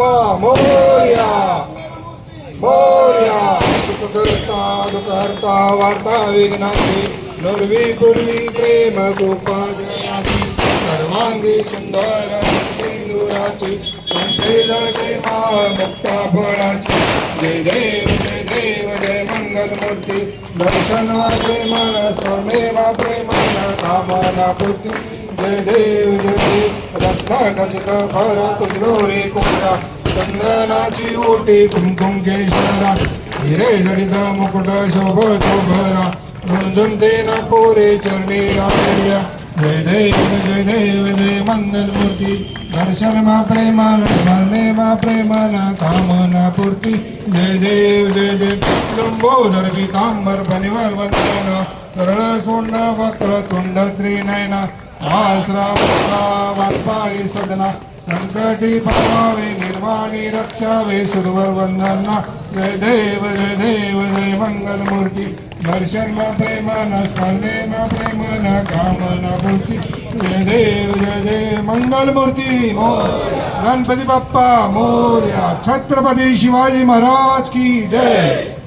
पा मोर्या मोर्या सुखकर्ता दुःखहर्ता वार्ता विघ्नाची नुर्वी पूर्वी प्रेम कृपा जयाची सर्वांगी सुंदर सिंदुराची कंठे जळते माळ मुक्ता फळाची जय देव जय देव जय मंगल मूर्ती दर्शन प्रेमान स्मरणे वा प्रेमान कामना पूर्ती जय देव जय देव. रत्नाखचित तुझो रे कोरा चंदनाची ओटी कुमकुम केशरा. हिरे जडित मुकुट शोभतो भरा गुणदंते न पोरे चरणी राया जय देव जय देव जय मंगल मूर्ती. दर्शन मा प्रेमान स्मरणे मा प्रेमाना कामना पूर्ती. जय देव जय देव. लंबोदर पितांबर पनिवर वंदना. सरळ सोंड वक्र तुंड त्रिनयना. आश्रावता वाटपाई सदना संकटी पावावे निर्वाणी रक्षावे सुरवर वंदना जय देव जय देव जय मंगल मूर्ती दर्शन मा प्रेमान स्मरणे मा प्रेमान कामना मूर्ती जय देव जय देव मंगल मूर्ती मोर। गणपती बाप्पा मोर्या। छत्रपती शिवाजी महाराज की जय।